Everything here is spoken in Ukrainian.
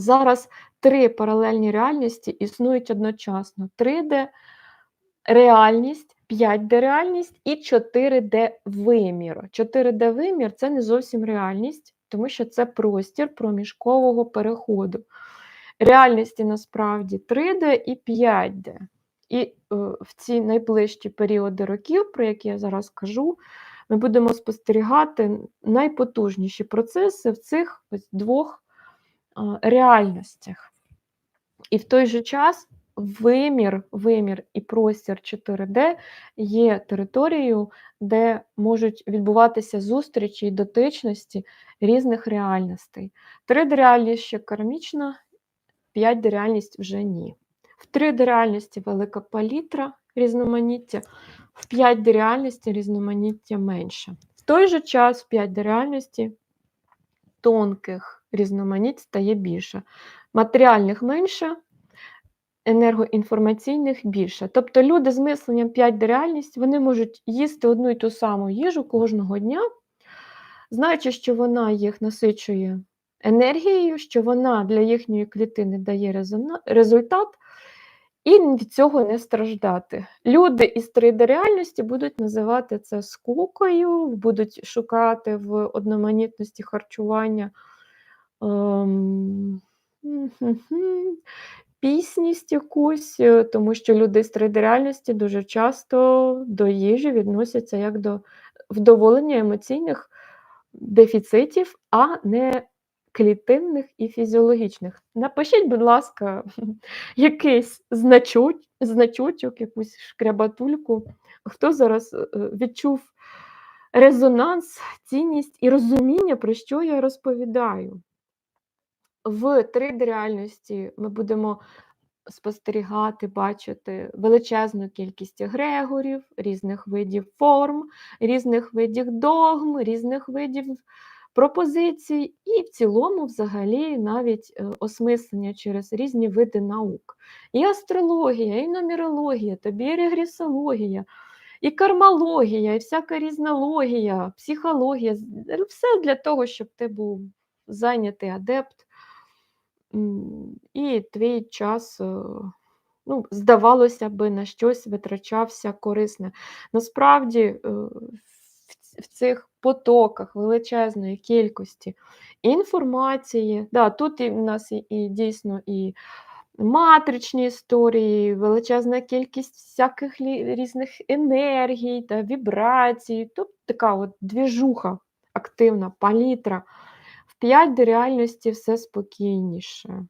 зараз три паралельні реальності існують одночасно: 3D реальність, 5D реальність і 4D вимір. 4D вимір це не зовсім реальність, тому що це простір проміжкового переходу. Реальності насправді 3D і 5D. І е, в ці найближчі періоди років, про які я зараз кажу, ми будемо спостерігати найпотужніші процеси в цих ось двох реальностях. І в той же час вимір, вимір і простір 4D є територією, де можуть відбуватися зустрічі і дотичності різних реальностей. 3D-реальність ще кармічна, 5D-реальність вже ні. В 3D-реальності велика палітра різноманіття, в 5D-реальності різноманіття менше. В той же час в 5D-реальності тонких різноманіть стає більше. Матеріальних менше, енергоінформаційних більше. Тобто люди з мисленням 5D реальність вони можуть їсти одну і ту саму їжу кожного дня, знаючи, що вона їх насичує енергією, що вона для їхньої клітини дає результат, і від цього не страждати. Люди із 3D-реальності будуть називати це скукою, будуть шукати в одноманітності харчування. Ем, пісність якусь, е, тому що люди з 3D-реальності дуже часто до їжі відносяться як до вдоволення емоційних дефіцитів, а не клітинних і фізіологічних. Напишіть, будь ласка, якийсь значуч, значочок, якусь шкрябатульку, хто зараз е, відчув резонанс, цінність і розуміння, про що я розповідаю. В 3D-реальності ми будемо спостерігати, бачити величезну кількість егрегорів, різних видів форм, різних видів догм, різних видів пропозицій, і в цілому, взагалі, навіть е, осмислення через різні види наук. І астрологія, і нумерологія, тобі і регресологія, і кармологія, і всяка різна логія, психологія все для того, щоб ти був зайнятий адепт. І твій час, е, ну, здавалося би, на щось витрачався корисне. Насправді, е, цих потоках величезної кількості інформації, да, тут і в нас і, і дійсно і матричні історії, величезна кількість всяких різних енергій та вібрацій, тобто така от двіжуха активна палітра. В 5 до реальності все спокійніше.